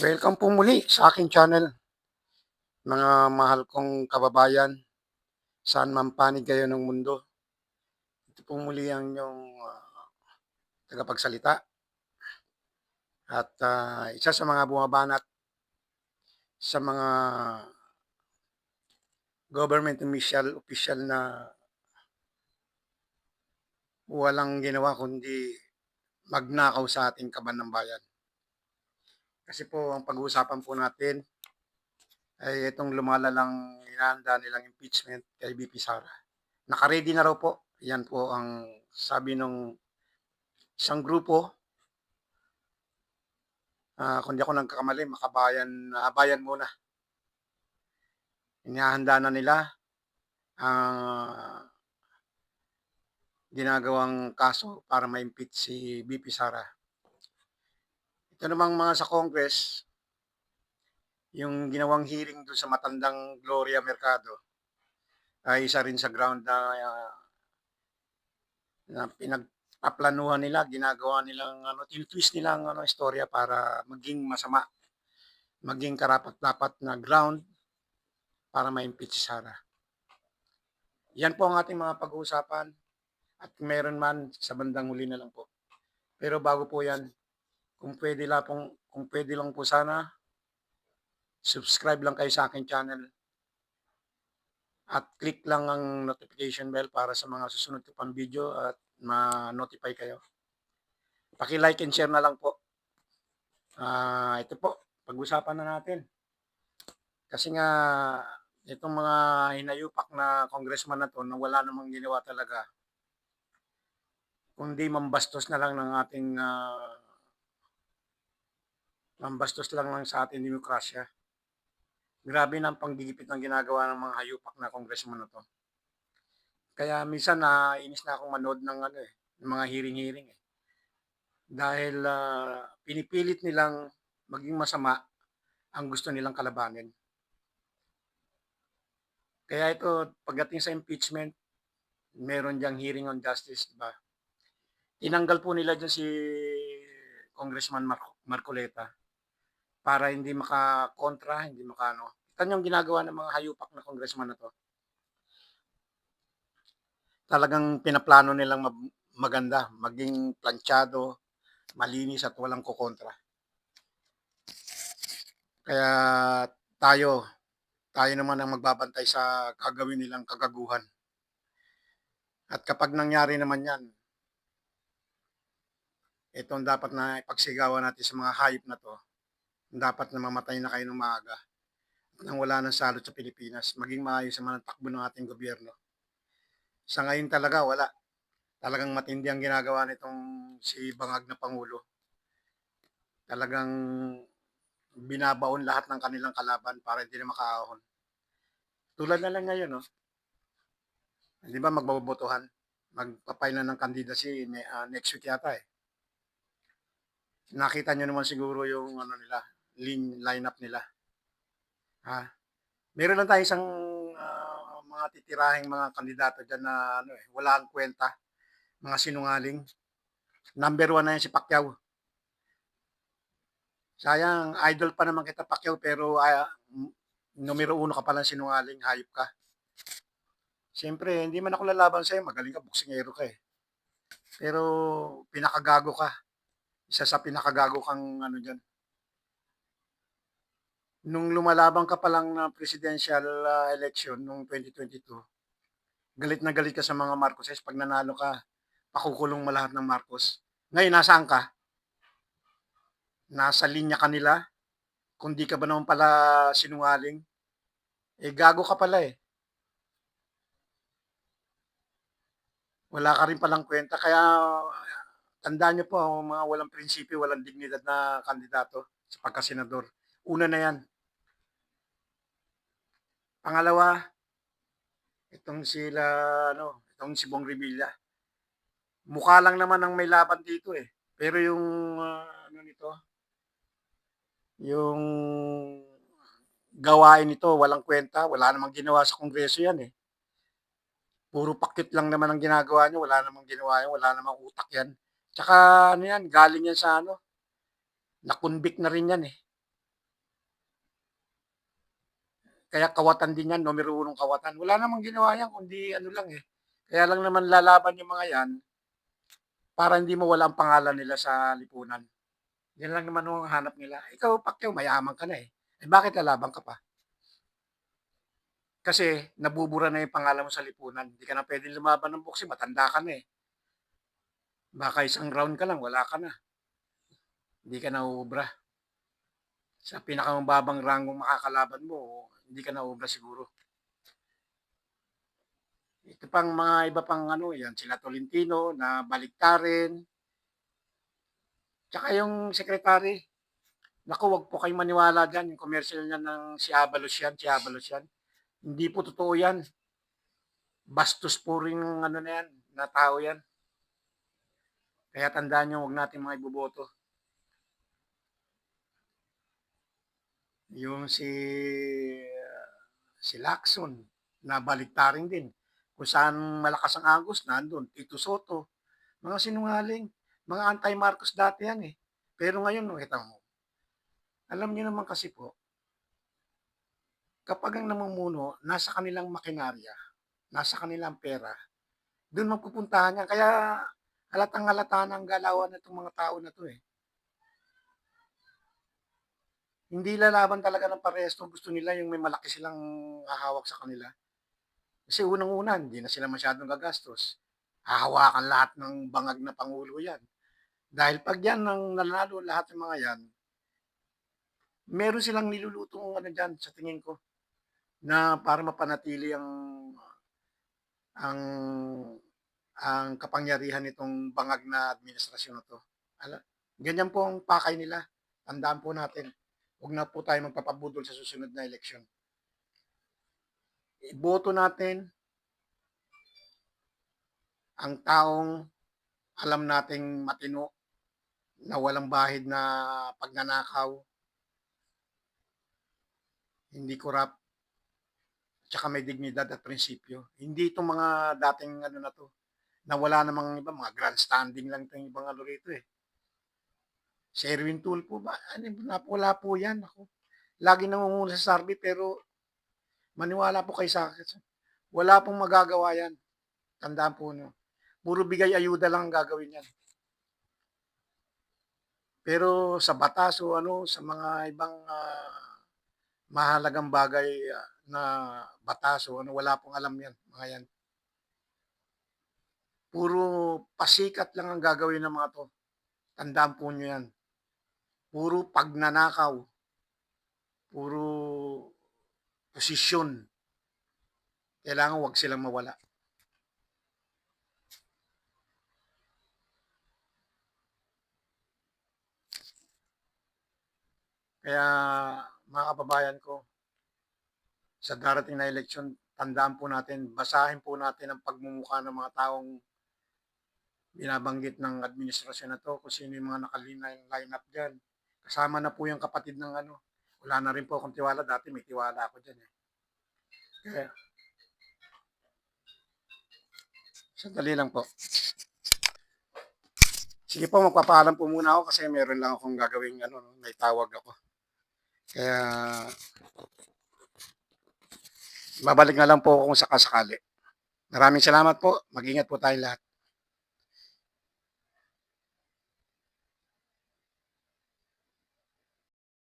Welcome po muli sa aking channel. Mga mahal kong kababayan, saan man panig kayo ng mundo. Ito po muli ang inyong ah, tagapagsalita. At ah, isa sa mga bumabanat sa mga government official, official na walang ginawa kundi magnakaw sa ating kaban ng bayan. Kasi po ang pag-uusapan po natin ay itong lumalalang inanda nilang impeachment kay BP Sara. Nakaredy na raw po. Yan po ang sabi nung isang grupo. Ah, kung di ako nagkakamali, makabayan, abayan muna. Inihahanda na nila ang ginagawang kaso para ma-impeach si BP Sara. Ito namang mga sa Congress, yung ginawang hearing doon sa matandang Gloria Mercado ay isa rin sa ground na, ah, na pinagpaplanuhan nila, ginagawa nilang ano, twist nila ang ano, istorya para maging masama, maging karapat-dapat na ground para ma-impeach si Sara. Yan po ang ating mga pag-uusapan at meron man sa bandang huli na lang po. Pero bago po yan, kung pwede lang pong, kung pwede lang po sana, subscribe lang kayo sa aking channel at click lang ang notification bell para sa mga susunod ko pang video at ma-notify kayo. Paki-like and share na lang po. Ah, ito po, pag-usapan na natin. Kasi nga itong mga hinayupak na congressman na to na wala namang ginawa talaga kundi mambastos na lang ng ating ah, mambastos lang lang sa ating demokrasya. Grabe na ang panggigipit ng ginagawa ng mga hayupak na congressman na to. Kaya minsan na inis na akong manood ng ano eh, ng mga hearing-hearing eh. Dahil ah, pinipilit nilang maging masama ang gusto nilang kalabanin. Kaya ito, pagdating sa impeachment, meron diyang hearing on justice, di ba? Tinanggal po nila dyan si Congressman Mar- Marcoleta para hindi makakontra, hindi makano. Ito yung ginagawa ng mga hayupak na congressman na to. Talagang pinaplano nilang mag- maganda, maging planchado, malinis at walang kukontra. Kaya tayo, tayo naman ang magbabantay sa gagawin nilang kagaguhan. At kapag nangyari naman yan, itong dapat na ipagsigawan natin sa mga hayop na to, dapat na mamatay na kayo ng maaga at nang wala ng salot sa Pilipinas, maging maayos ang takbo ng ating gobyerno. Sa ngayon talaga, wala. Talagang matindi ang ginagawa nitong si Bangag na Pangulo. Talagang binabaon lahat ng kanilang kalaban para hindi na makaahon. Tulad na lang ngayon, no? Di ba magbabotohan? Magpapay na ng candidacy ne- ah, next week yata eh. Nakita nyo naman siguro yung ano nila, lean lineup nila. Ha? Meron lang tayo isang ah, mga titirahing mga kandidato dyan na ano eh, wala ang kwenta. Mga sinungaling. Number one na yan si Pacquiao. Sayang, idol pa naman kita Pacquiao pero m- numero uno ka palang sinungaling, hayop ka. Siyempre, hindi man ako lalaban sa'yo, magaling ka, boksingero ka eh. Pero pinakagago ka. Isa sa pinakagago kang ano dyan. Nung lumalabang ka pa lang na presidential ah, election nung 2022, galit na galit ka sa mga Marcoses. Pag nanalo ka, pakukulong mo lahat ng Marcos. Ngayon, nasaan ka? Nasa linya ka nila? Kung di ka ba naman pala sinungaling? Eh, gago ka pala eh. Wala ka rin palang kwenta. Kaya, tandaan niyo po, mga walang prinsipyo, walang dignidad na kandidato sa pagkasenador. Una na yan. Pangalawa, itong sila, ano, itong si Bong Revilla. Mukha lang naman ang may laban dito eh. Pero yung, ah, ano nito, yung gawain nito, walang kwenta, wala namang ginawa sa kongreso yan eh. Puro pakit lang naman ang ginagawa niya, wala namang ginawa yan, wala namang utak yan. Tsaka ano yan, galing yan sa ano, nakunbik na rin yan eh. Kaya kawatan din yan, numero unong kawatan. Wala namang ginawa yan, kundi ano lang eh. Kaya lang naman lalaban yung mga yan para hindi mawala ang pangalan nila sa lipunan. Yan lang naman ang hanap nila. Ikaw, Pacquiao, mayaman ka na eh. Eh bakit lalaban ka pa? Kasi nabubura na yung pangalan mo sa lipunan. Hindi ka na pwedeng lumaban ng boxing, matanda ka na eh. Baka isang round ka lang, wala ka na. Hindi ka na uubra. Sa pinakamababang ranggong makakalaban mo, hindi ka na uubra siguro. Ito pang mga iba pang ano, yan, sila Tolentino na baliktarin. Tsaka yung sekretary, naku, wag po kayong maniwala dyan. Yung commercial niya ng si Abalos yan, si Abalos yan. Hindi po totoo yan. Bastos po rin ano na yan, na tao yan. Kaya tandaan nyo, huwag natin mga iboboto. Yung si si Lacson, na baliktarin din. Kung saan malakas ang agos, nandun. Tito Soto. Mga sinungaling. Mga anti-Marcos dati yan eh. Pero ngayon, nakita mo. Alam niyo naman kasi po, kapag ang namumuno, nasa kanilang makinarya, nasa kanilang pera, doon magpupuntahan yan. Kaya halatang halata ng galawan na itong mga tao na to eh. Hindi lalaban talaga ng parehas to. Gusto nila yung may malaki silang hahawak sa kanila. Kasi unang-una, hindi na sila masyadong gagastos. Hahawakan lahat ng bangag na pangulo yan. Dahil pag yan nang nanalo lahat ng mga yan, meron silang nilulutong ano dyan sa tingin ko na para mapanatili ang ang ang kapangyarihan nitong bangag na administrasyon na to. Ala, ganyan po ang pakay nila. Tandaan po natin. Huwag na po tayo magpapabudol sa susunod na eleksyon. Iboto natin ang taong alam nating matino na walang bahid na pagnanakaw, hindi korap, tsaka may dignidad at prinsipyo. Hindi itong mga dating ano na to, na wala namang iba, mga grandstanding lang itong ibang ano rito eh. Si Erwin Tulfo ba? Ano, wala po yan. Ako. Lagi nangunguna sa Sarbi pero maniwala po kay sa akin. Wala pong magagawa yan. Tandaan po nyo. Puro bigay ayuda lang ang gagawin yan. Pero sa batas o ano, sa mga ibang ah, mahalagang bagay ah, na batas o ano, wala pong alam yan. Mga yan. Puro pasikat lang ang gagawin ng mga to. Tandaan po nyo yan. Puro pagnanakaw. Puro posisyon. Kailangan wag silang mawala. Kaya mga kababayan ko, sa darating na eleksyon, tandaan po natin, basahin po natin ang pagmumukha ng mga taong binabanggit ng administrasyon na to, kung sino yung mga nakaline line up dyan. Kasama na po yung kapatid ng ano. Wala na rin po akong tiwala. Dati may tiwala ako dyan eh. Kaya, sandali lang po. Sige po, magpapaalam po muna ako kasi meron lang akong gagawing ano, no, may tawag ako. Kaya, babalik na lang po kung sakasakali. Maraming salamat po. Mag-ingat po tayo lahat.